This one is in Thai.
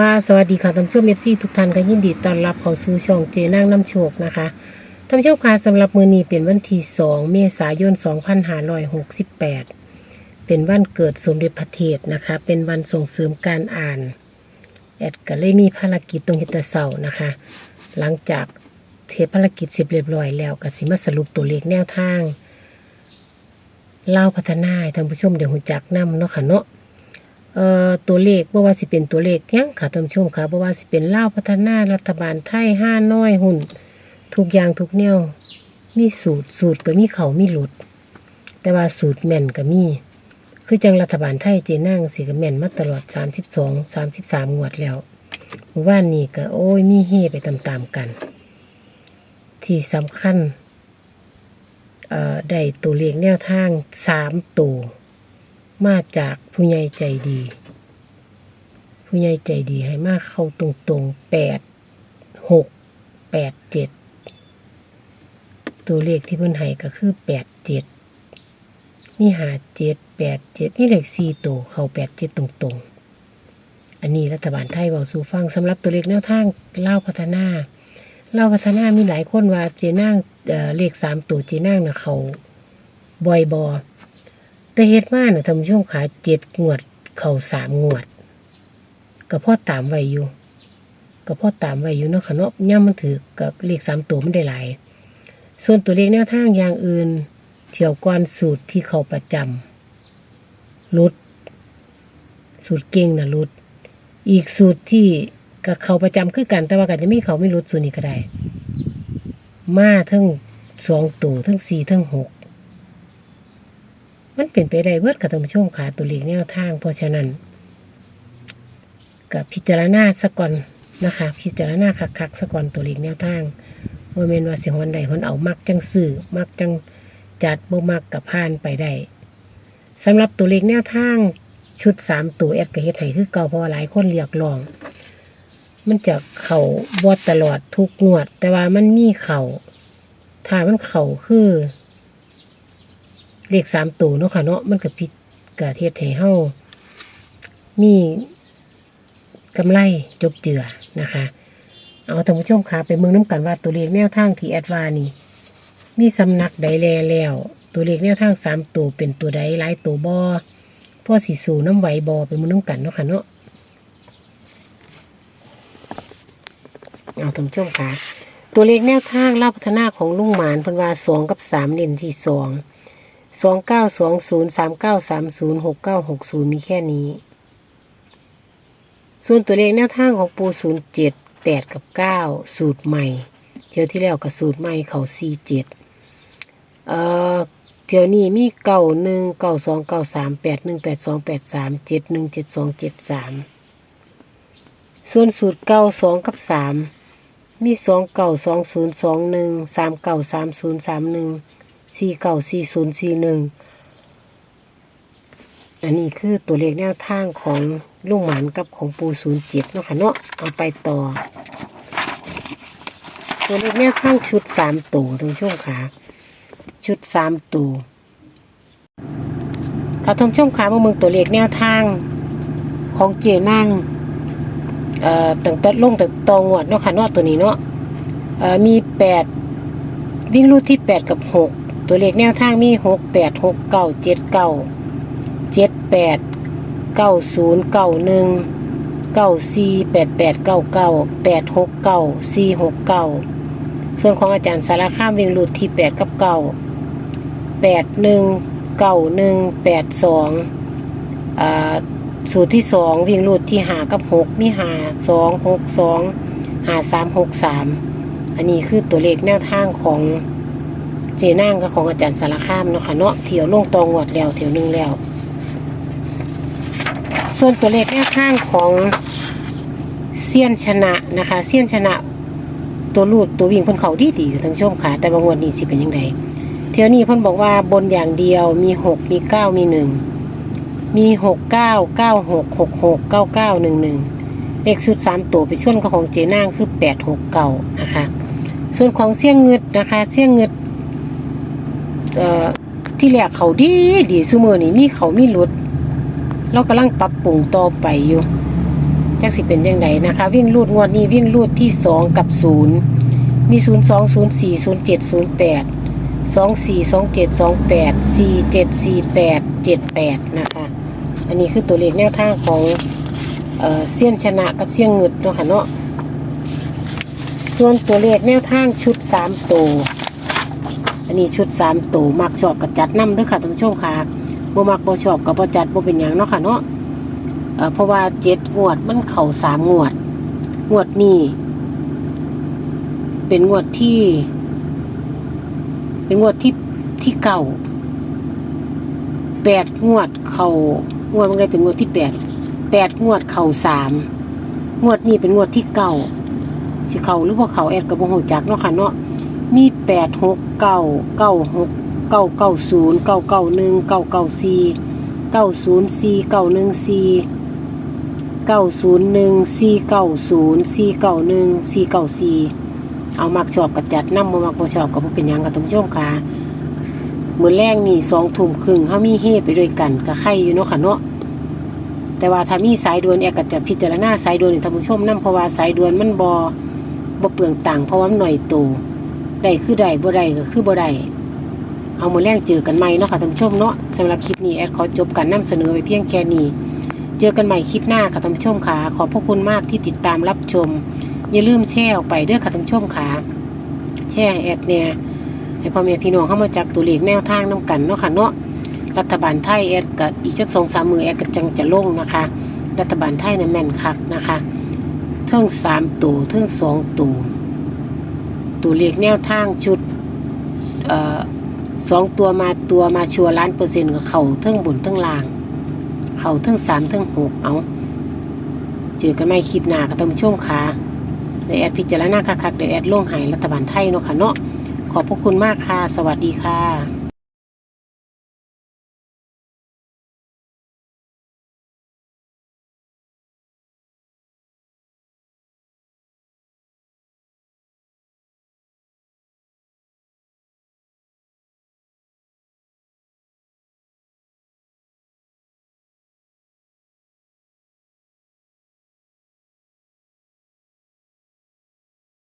ค่ะสวัสดีค่ะท่านผู้ชมเอฟซีทุกท่านก็ยินดีต้อนรับเข้าสู่ช่องเจนั่งน้ำโชคนะคะท่านผู้ชมค่ะสำหรับมือนี้เป็นวันที่2เมษายน 2568 เป็นวันเกิดสมเด็จพระเทพนะคะ เป็นวันส่งเสริมการอ่านแอดก็เลยมีภารกิจตรงเฮตเสาร์นะคะ หลังจากเทปภารกิจเสร็จเรียบร้อยแล้วก็สิมาสรุปตัวเลขแนวทางเล่าพัฒนาท่านผู้ชมเดี๋ยวหูจักนํเนาะค่ะเนาะ เอ่อตัวเลขบ่ว่าสิเป็นตัวเลขยังค่ะท่านผู้ชมค่ะบ่ว่าสิเป็นลาวพัฒนารัฐบาลไทยห้าน้อยหุ้นทุกอย่างทุกแนวมีสูตรสูตรก็มีเขามีหลุด แต่ว่าสูตรแม่นก็มีคือจังรัฐบาลไทยเจนั่งสิกแม่นมาตลอด 32 33งวดแล้วเมื่อวานนี้ก็โอ้ยมีเฮไปตามๆกัน ที่สำคัญเอ่อได้ตัวเลขแนวทาง3ตัว มาจากผู้ใหญ่ใจดี ผู้ใหญ่ใจดีให้มาเข้าตรงๆแปดหกแปดเจ็ดตัวเลขที่เพิ่นให้ก็คือแปดเจ็ดมีหาเจ็ดแปดเจ็ดนี่เลขสี่ตัวเข้าแปดเจ็ดตรงๆ อันนี้รัฐบาลไทยเบาสู่ฟังสำหรับตัวเลขแนวทางเล่าพัฒนาเล่าพัฒนามีหลายคนว่าเจนั่งเเลขสามตัวเจนั่งนะเขาบอยบอ แต่เฮ็ดมาน่ะทำช่วงขาเจ็ดงวด เข่าสามงวดก็พ่อตามไว้อยู่ก็พ่อตามไว้อยู่เนาะค่ะเนาะย่ำมันถือกับเลขสามตัวมันได้หลาย ส่วนตัวเลขแนวทางอย่างอื่น เที่ยวก่อนสูตรที่เขาประจำลุด สูตรเก่งนะลุด อีกสูตรที่กับเขาประจำคือกัน แต่ว่ากันจะไม่เขาไม่ลุดสูตรนี้ก็ได้ มาทั้งสองตัวทั้งสี่ทั้งหก มันเป็นไปได้เบิดกับท่านผู้ชมค่ะตัวเลขแนวทาง เพราะฉะนั้นกับพิจารณาสะก่อนนะคะ พิจารณาคักๆสะก่อนตัวเลขแนวทางว่าเมนว่าสิฮอนใดฮอนเอามักจังสื่อมักจังจัดบ่มักกับผ่านไปได้สำหรับตัวเลขแนวทางชุดสามตัวแอดกับเฮ็ดให้คือเก่าเพราะว่าหลายคนเรียกร้อง มันจะเข่าบอดตลอดทุกงวด แต่ว่ามันมีเข่าถ้ามันเข่าคือ เลขสามตัวเนาะค่ะเนาะมันกับพิกะเทศให้เฮามีกำไรจบเจือนะคะ เอาท่านผู้ชมค่ะไปเมืองน้ำกันว่าตัวเลขแนวทางที่แอดวานี่มีสำนักใดแลแล้ว ตัวเลขแนวทางสามตัวเป็นตัวใดหลายตัวบอพ่อสีสูน้ำไหวบอไปเมืองน้ำกันเนาะค่ะเนาะเอาท่านผู้ชมค่ะตัวเลขแนวทางล่าพัฒนาของลุงหมานพันวาสองกับสามเน้นที่สอง สองเก้าสองศูนย์สามเก้าสามศูนย์หกเก้าหกศูนย์มีแค่นี้ ส่วนตัวเลขแนวทางของปูศูนย์เจ็ดแปดกับเก้าสูตรใหม่ เที่ยวที่แล้วกับสูตรใหม่เขาสี่เจ็ดเอ่อเที่ยวนี้มีเก้าหนึ่งเก้าสองเก้าสามแปดหนึ่งแปดสองแปดสามเจ็ดหนึ่งเจ็ดสองเจ็ดสามส่วนสูตรเก้าสองกับสามมีสองเก้าสองศูนย์สองหนึ่งสามเก้าสามศูนย์สามหนึ่ง สี่เก้าสี่ศูนย์สี่หนึ่งอันนี้คือตัวเลขแนวทางของลุงหมันกับของปูศูนย์เจ็ดเนาะค่ะเนาะเอาไปต่อ ตัวเลขแนวทางชุดสามตัวตรงช่วงขาชุดสามตัวค่ะท่านผู้ชมขามาเมืองตัวเลขแนวทางของเจนั่งเอ่อตั้งแต่ลงแต่ตองวดเนาะค่ะเนาะตัวนี้เนาะเอ่อมีแปดวิ่งรูดที่แปดกับหก ตัวเลขแนวทางมีหกแปดหกเก้าเจ็ดเก้าเจ็ดแปดเก้าศูนย์เก้าหนึ่งเก้าสี่แปดแปดเก้าเก้าแปดหกเก้าสี่หกเก้าส่วนของอาจารย์สารข้ามวิ่งรูดที่แปดกับเก้าแปดหนึ่งเก้าหนึ่งแปดสองอ่าสูตรที่สองวิ่งรูดที่หากับหกมีหาสองหกสองหาสามหกสามอันนี้คือตัวเลขแนวทางของ เจนั่งกับของอาจารย์สารคามเนาะค่ะเนาะเที่ยวลงตองวดแล้วเที่ยวหนึงแล้ว ส่วนตัวเลขแนวทางของเซียนชนะนะคะเซียนชนะตัวรูดตัววิ่งเพิ่นเขาดีดีท่านผู้ชมค่ะ แต่บางวันนี้สิเป็นยังไงเที่ยวนี้เพิ่นบอกว่าบนอย่างเดียวมีหกมีเก้ามีหนึ่งมีหกเก้าเก้าหกหกหกเก้าเก้าหนึ่งหนึ่งเลขชุดสามตัวไปส่วนของเจนางคือแปดหกเก่านะคะส่วนของเสี่ยงเงืดนะคะ เสี่ยงเงืด เอ่อที่แรกเขาดีดีซูเมอร์นี่มีเขามีหลุด เรากำลังปรับปรุงต่อไปอยู่จักสิเป็นยังไงนะคะ วิ่งรูดงวดนี้วิ่งรูดที่สองกับศูนย์มีศูนย์สองศูนย์สี่ศูนย์เจ็ดศูนย์แปดสองสี่สองเจ็ดสองแปดสี่เจ็ดสี่แปดเจ็ดแปดนะคะ อันนี้คือตัวเลขแนวทางของเอ่อเสี้ยนชนะกับเสี้ยงเงึดเนาะค่ะเนาะส่วนตัวเลขแนวทางชุดสามตัว นนี้ชุดสามตัวมักชอบกับจัดน้ำด้วยค่ะท่านผู้ชมค่ะบ่มักบ่ชอบกับบ่จัดบ่เป็นหยังเนาะค่ะเนาะเอ่อเพราะว่าเจ็ดงวดมันเข่าสามงวด งวดนี้เป็นงวดที่ เป็นงวดที่ที่เก่าแปดงวดเข่างวดมันได้เป็นงวดที่แปดแปดงวดเข่าสามงวดนี้เป็นงวดที่เก่าสิเข่าหรือว่าเข่าแอดกับบงหูจักเนาะค่ะเนาะ มีแปดหกเก้าเก้าหกเก้าเก้าศูนย์เก้าเก้าหนึ่งเก้าเก้าสี่เก้าศูนย์สี่เก้าหนึ่งสี่เก้าศูนย์หนึ่งสี่เก้าศูนย์สี่เก้าหนึ่งสี่เก้าสี่เอามักชอบกับจัดน้ำบ่มักบ่ชอบกับบ่เป็นหยังกับท่านผู้ชมค่ะมื้อแรกนี่สองทุ่มครึ่งเฮามีเฮไปด้วยกันก็ใครอยู่เนาะค่ะเนาะแต่ว่าถ้ามีสายด่วนแอร์ก็จะพิจารณาสายด่วนให้ท่านผู้ชมนํเพราะว่าสายด่วนมันบ่บ่เปลืองตังค์เพราะว่ามันหน่อยโต ได้คือได้บ่ได้ก็คือบ่ได้เอามือแรงเจอกันใหม่เนาะค่ะท่านผู้ชมเนาะสำหรับคลิปนี้แอดขอจบการนำเสนอไว้เพียงแค่นี้เจอกันใหม่คลิปหน้าค่ะท่านผู้ชมค่ะขอบพระคุณมากที่ติดตามรับชม อย่าลืมแชร์ออกไปด้อค่ะท่านผู้ชมค่ะแชร์แอดเนี่ยให้พ่อแม่พี่น้องเข้ามาจับตัวเลขแนวทางน้กันเนาะค่ะเนาะรัฐบาลไทยแอดกับอีกจักสองสามมือแอดก็จังจะลงนะคะ รัฐบาลไทยเนี่ยแม่นคักนะคะ เทิงสามตัวเทิงสองตัว ตัวเลขแนวทางชุดออสองตัวมาตัวมาชัวร์ล้านเปอร์เซ็นต์กับเขาเทิงบนเทิงล่าง เขาทั้งสามทั้งหกเอา เจอกันไม่คลิปหน้าก็ต้องช่วงขาเดี๋ยวแอดพิจารณาคักๆเดี๋ยวแอดล่งหายรัฐบาลไทยเนาะค่ะเนาะขอบพระคุณมากค่ะ สวัสดีค่ะ